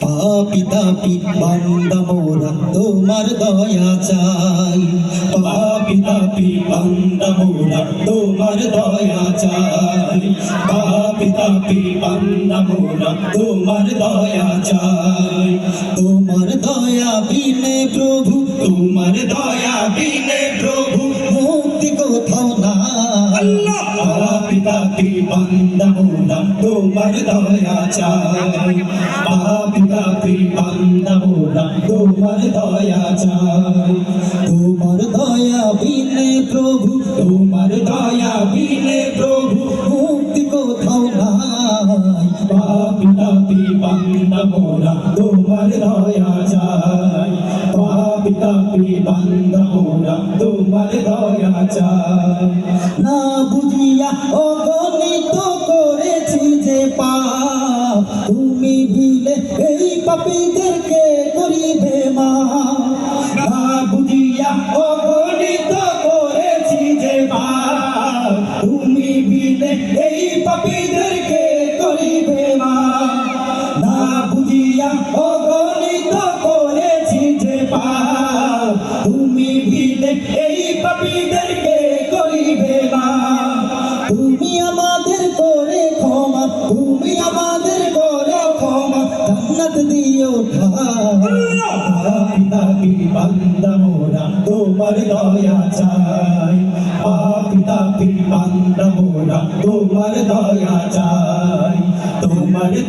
পাপি তাপি বান্দা মোরা তোমার দয়া চাই। পাপি তাপি বান্দা মোরা তোমার দয়া চাই। পাপি তাপি বান্দা মোরা তোমার দয়া চাই। তোমার দয়া বিনে প্রভু তোমার দয়া বিনে প্রভু মুক্তি কোথাও না আল্লাহ! পাপি তাপি বান্দা মোরা তোমার দয়া চাই। পাপি বান্দা মোরা তোমার দয়া চাই। তোমার দয়া বিনে প্রভু, তোমার দয়া বিনে প্রভু, মুক্তি কোথাও নাই। পাপি তাপি বান্দা মোরা তোমার দয়া চাই। পাপি তাপি বান্দা মোরা তোমার দয়া চাই। না বুঝিয়া অগণিত করেছি পাপীদেরকে করিবে মা। বুঝিয়া অগণিত করেছি যে পাপ তুমি দিলে এই পাপীদেরকে করিবে মা। না বুঝিয়া অগণিত করেছি যে পাপ তুমি দিলে এই পাপীদেরকে ঠাই বান্দা মোরা তোমার দয়া চাই পাপি তাপি বান্দা মোরা তোমার দয়া চাই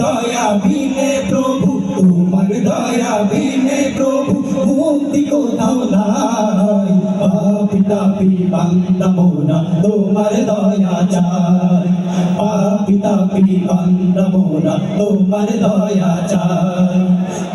দয়া বিনে প্রভু তোমার দয়া বিনে প্রভু মুক্তি কোথাও নাই পাপি তাপি বান্দা মোরা তোমার দয়া চাই পাপি তাপি বান্দা মোরা তোমার দয়া চাই।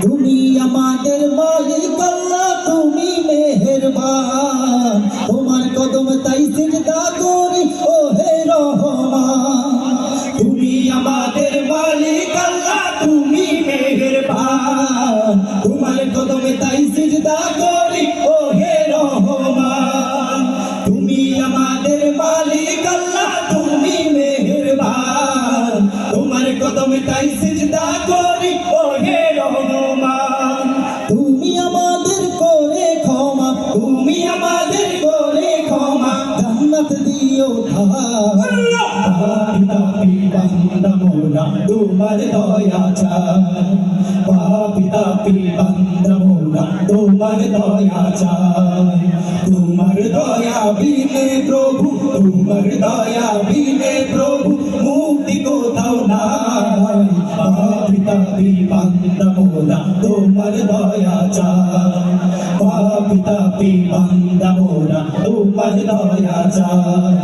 তুমি আমাদের মালিক আল্লাহ, তুমি মেহেরবান। তোমার কদম তাই সিজদা করি ও হে রহমান। তুমি আমাদের মালিক আল্লাহ, তুমি মেহেরবান। তোমার কদম তাই সিজদা করি ও হে রহমান। তুমি আমাদের মালিক আল্লাহ, তুমি মেহেরবান। তোমার কদম তাই জান্নাত দিও ঠাই তাপি বান্দা মোরা তোমার দয়া চাই পাপি তাপি বান্দা মোরা তোমার দয়া চাই তোমার দয়া বিনে প্রভু তোমার দয়া বিনে প্রভু মুক্তি কোথাও নাই। পাপি তাপি বান্দা মোরা তোমার দয়া চাই পাপি বান্দা মোরা, তোমার দয়া চাই।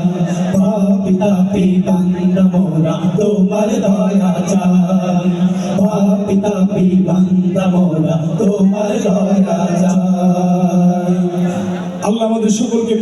পাপি তাপি বান্দা মোরা, তোমার দয়া চাই। পাপি তাপি বান্দা মোরা, তোমার দয়া চাই। আল্লাহ আমাদের সকলকে